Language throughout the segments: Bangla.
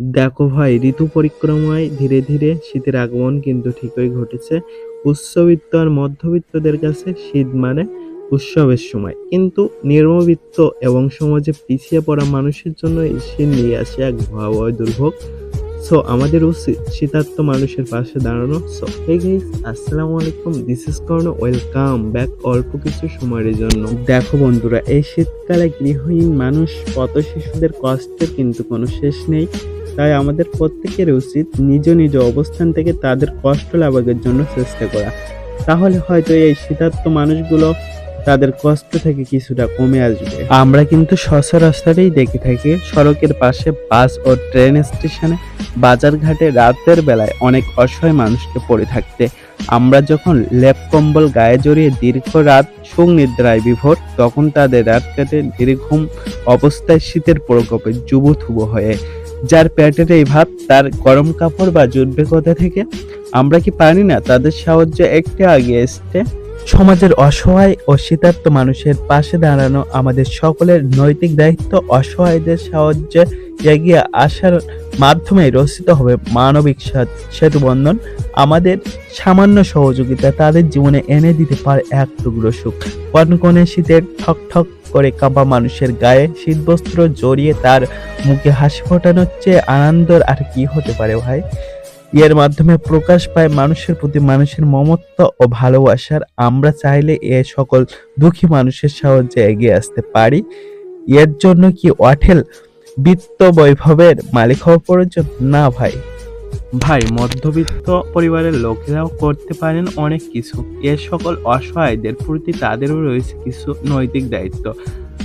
দেখো ভাই, ঋতু পরিক্রমায় ধীরে ধীরে শীতের আগমন কিন্তু ঠিকই ঘটেছে। উচ্চবিত্ত আর মধ্যবিত্তদের কাছে শীত মানে উৎসবের সময়। কিন্তু নির্মবিত্ত এবং সমাজে পিছিয়ে পড়া মানুষের জন্য এই শীত নিয়ে আসে এক ভয়াবহ দুর্ভোগ। সো আমাদের উচিত শীতার্থ মানুষের পাশে দাঁড়ানো। সো হে গাইস আসসালামু আলাইকুম। This is Karna welcome back অল্প কিছু সময়ের জন্য। দেখো বন্ধুরা, এই শীতকালে গৃহহীন মানুষ পথ শিশুদের কষ্টের কিন্তু কোনো শেষ নেই। তাই আমাদের প্রত্যেকের উচিত নিজ নিজ অবস্থান থেকে তাদের কষ্ট লাভের জন্য চেষ্টা করা। তাহলে হয়তো এই শীতার্থ মানুষগুলো তাদের কষ্ট থেকে কিছুটা কমে আসবে। আমরা কিন্তু সচরাচরই দেখে থাকি, সড়কের পাশে বাস ও ট্রেন স্টেশনে বাজারঘাটে রাতের বেলায় অনেক অসহায় মানুষকে পড়ে থাকতে। আমরা যখন লেপ কম্বল গায়ে জড়িয়ে দীর্ঘ রাত সুনিদ্রায় বিভোর, তখন তাদের রাত কাটে নির্ঘুম অবস্থায় শীতের প্রকোপে যুবথুবু হয়ে। যার পেটের এই ভাত, তার গরম কাপড় বা জুটবে কোথা থেকে? আমরা কি পারি না? তাদের সাহায্যে একটু আগে আসতে সমাজের অসহায় ও শীতার্থ মানুষের পাশে দাঁড়ানো আমাদের সকলের নৈতিক দায়িত্ব, অসহায়দের সাহায্যে এগিয়ে আসার মাধ্যমে রচিত হবে মানবিক সা- সেতু বন্ধন আমাদের সামান্য সহযোগিতা তাদের জীবনে এনে দিতে পারে এক টুকরো সুখ। কনকনে শীতের ঠক ঠক করে কাঁপা মানুষের গায়ে শীতবস্ত্র জড়িয়ে তার মুখে হাসি ফোটানোর চেয়ে আনন্দর আর কি হতে পারে ভাই? এর মাধ্যমে প্রকাশ পায় মানুষের প্রতি মানুষের মমত্ব ও ভালোবাসার। আমরা চাইলে এ সকল দুঃখী মানুষের সাহায্যে এগিয়ে আসতে পারি। এর জন্য কি অঠেল বিত্ত বৈভবের মালিক হওয়া প্রয়োজন? না ভাই। ভাই, মধ্যবিত্ত পরিবারের লোকেরাও করতে পারেন অনেক কিছু। এ সকল অসহায়দের প্রতি তাদেরও রয়েছে কিছু নৈতিক দায়িত্ব।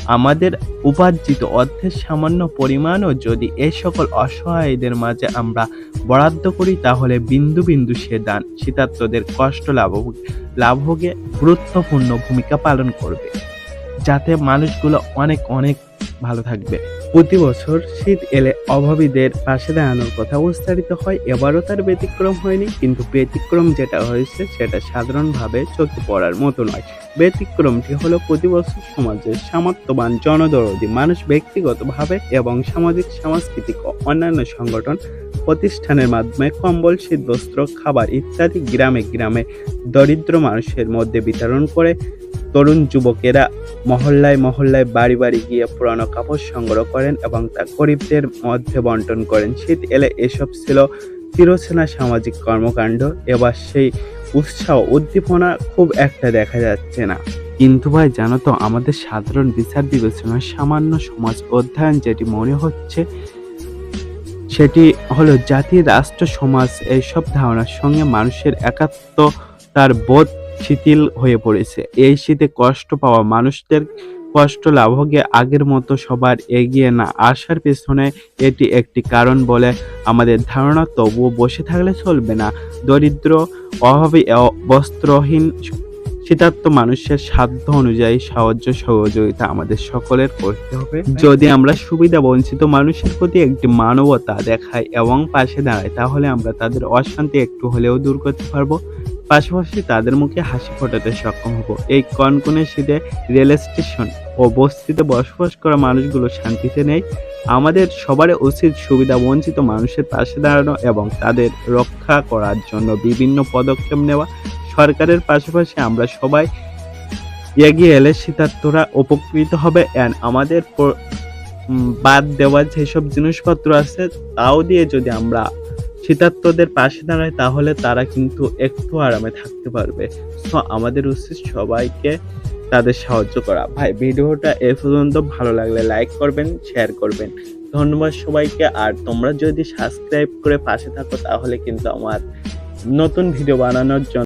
আমাদের উপার্জিত অর্থের সামান্য পরিমাণও যদি এ সকল অসহায়দের মাঝে আমরা বরাদ্দ করি, তাহলে বিন্দু বিন্দু সে দান শীতার্থদের কষ্ট লাভ লাভকে গুরুত্বপূর্ণ ভূমিকা পালন করবে। যাতে মানুষগুলো অনেক অনেক ভালো থাকবে। প্রতি বছর শীত এলে অভাবীদের পাশে দাঁড়ানোর কথা উচ্চারিত হয়। এবারও তার ব্যতিক্রম হয়নি, কিন্তু ব্যতিক্রম যেটা হয়েছে সেটা সাধারণভাবে চোখে পড়ার মতো নয়। ব্যতিক্রমটি হলো প্রতি বছর সমাজের সামর্থ্যবান জনদরদি মানুষ ব্যক্তিগতভাবে এবং সামাজিক, সাংস্কৃতিক ও অন্যান্য সংগঠন প্রতিষ্ঠানের মাধ্যমে কম্বল, শীতবস্ত্র, খাবার ইত্যাদি গ্রামে গ্রামে দরিদ্র মানুষের মধ্যে বিতরণ করে তরুণ যুবকেরা মহল্লায় মহল্লায় বাড়ি বাড়ি গিয়ে পুরানো কাপড় সংগ্রহ করেন এবং তা গরিবদের মধ্যে বন্টন করেন। শীত এলে এসব ছিল চিরচেনা সামাজিক কর্মকাণ্ড। এবার সেই উৎসাহ, উদ্দীপনা খুব একটা দেখা যাচ্ছে না। কিন্তু ভাই, জানো তো, আমাদের সাধারণ বিচার বিবেচনায় সামান্য সমাজ অধ্যয়ন যেটি মনে হচ্ছে, সেটি হলো জাতি, রাষ্ট্র, সমাজ, এইসব ধারণার সঙ্গে মানুষের একাত্ম তার বোধ শিথিল হয়ে পড়েছে। এই শীতে কষ্ট পাওয়া মানুষদের কষ্ট লাভকে আগের মতো সবার এগিয়ে না আসার পেছনে এটি একটি কারণ বলে আমাদের ধারণা। তবুও বসে থাকলে চলবে না। দরিদ্র, অভাবী বস্ত্রহীন শীতার্থ মানুষের সাধ্য অনুযায়ী সাহায্য সহযোগিতা আমাদের সকলের করতে হবে। যদি আমরা সুবিধা বঞ্চিত মানুষের প্রতি একটি মানবতা দেখাই এবং পাশে দাঁড়াই তাহলে আমরা তাদের অশান্তি একটু হলেও দূর করতে পারব। পাশাপাশি তাদের মুখে হাসি ফোটাতে সক্ষম হব। এই কনকনে শীতে রেল স্টেশন ও বস্তিতে বসবাস করা মানুষগুলো শান্তিতে নেই। আমাদের সবারই উচিত সুবিধা বঞ্চিত মানুষের পাশে দাঁড়ানো এবং তাদের রক্ষা করার জন্য বিভিন্ন পদক্ষেপ নেওয়া। সরকারের পাশাপাশি আমরা সবাই এগিয়ে এলে শীতার্থরা উপকৃত হবে। অ্যান্ড আমাদের বাদ দেওয়ার যেসব জিনিসপত্র আছে, তাও দিয়ে যদি আমরা শীতার্থদের পাশে দাঁড়ায়, তাহলে তারা কিন্তু একটু আরামে থাকতে পারবে। তো আমাদের উচিত সবাইকে তাদের সাহায্য করা। ভাই, ভিডিওটা এ পর্যন্ত ভালো লাগলে লাইক করবেন, শেয়ার করবেন। ধন্যবাদ সবাইকে। আর তোমরা যদি সাবস্ক্রাইব করে পাশে থাকো, তাহলে কিন্তু আমার নতুন ভিডিও বানানোর জন্য